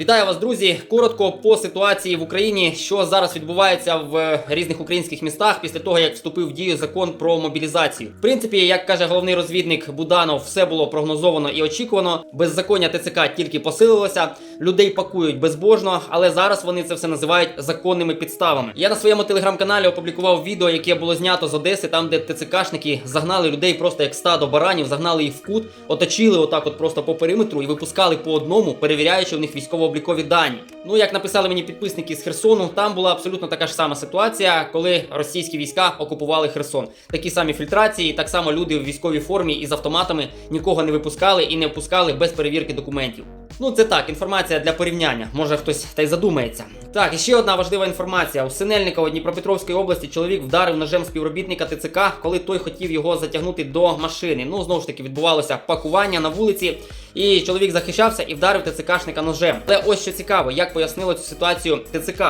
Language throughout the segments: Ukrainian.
Вітаю вас, друзі! Коротко по ситуації в Україні, що зараз відбувається в різних українських містах після того, як вступив в дію закон про мобілізацію. В принципі, як каже головний розвідник Буданов, все було прогнозовано і очікувано. Беззаконня ТЦК тільки посилилося, людей пакують безбожно, але зараз вони це все називають законними підставами. Я на своєму телеграм-каналі опублікував відео, яке було знято з Одеси, там де ТЦКшники загнали людей просто як стадо баранів, загнали їх в кут, оточили отак, от просто по периметру і випускали по одному, перевіряючи в них військово-облікові дані. Ну як написали мені підписники з Херсону, там була абсолютно така ж сама ситуація, коли російські війська окупували Херсон. Такі самі фільтрації, так само люди в військовій формі із автоматами нікого не випускали і не впускали без перевірки документів. Ну, це так, інформація для порівняння. Може хтось та й задумається. Так, і ще одна важлива інформація. У Синельникова Дніпропетровської області чоловік вдарив ножем співробітника ТЦК, коли той хотів його затягнути до машини. Ну, знову ж таки, відбувалося пакування на вулиці, і чоловік захищався і вдарив ТЦКшника ножем. Але ось що цікаво, як пояснило цю ситуацію ТЦК.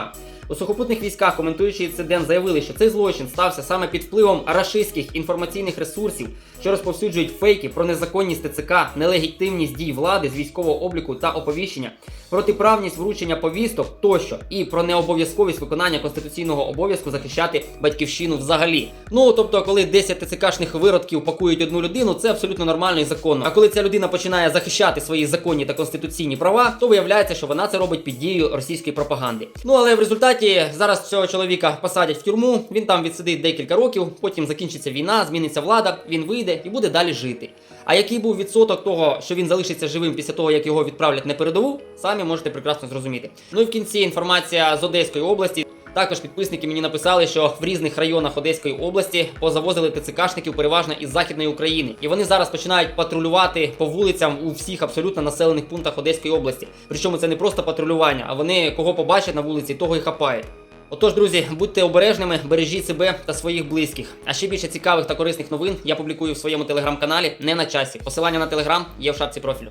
У сухопутних військах, коментуючи інцидент, заявили, що цей злочин стався саме під впливом рашистських інформаційних ресурсів, що розповсюджують фейки про незаконність ТЦК, нелегітимність дій влади з військового обліку та оповіщення, протиправність вручення повісток тощо, і про необов'язковість виконання конституційного обов'язку захищати батьківщину взагалі. Ну тобто, коли 10 ТЦКшних виродків пакують одну людину, це абсолютно нормально і законно. А коли ця людина починає захищати свої законні та конституційні права, то виявляється, що вона це робить під дією російської пропаганди. Ну але в результаті зараз цього чоловіка посадять в тюрму. Він там відсидить декілька років, потім закінчиться війна, зміниться влада, він вийде і буде далі жити. А який був відсоток того, що він залишиться живим після того, як його відправлять на передову, самі можете прекрасно зрозуміти. Ну і в кінці інформація з Одеської області. Також підписники мені написали, що в різних районах Одеської області позавозили ТЦКшників переважно із західної України, і вони зараз починають патрулювати по вулицям у всіх абсолютно населених пунктах Одеської області. Причому це не просто патрулювання, а вони кого побачать на вулиці, того і хапають. Отож, друзі, будьте обережними, бережіть себе та своїх близьких. А ще більше цікавих та корисних новин я публікую в своєму телеграм-каналі не на часі. Посилання на телеграм є в шапці профілю.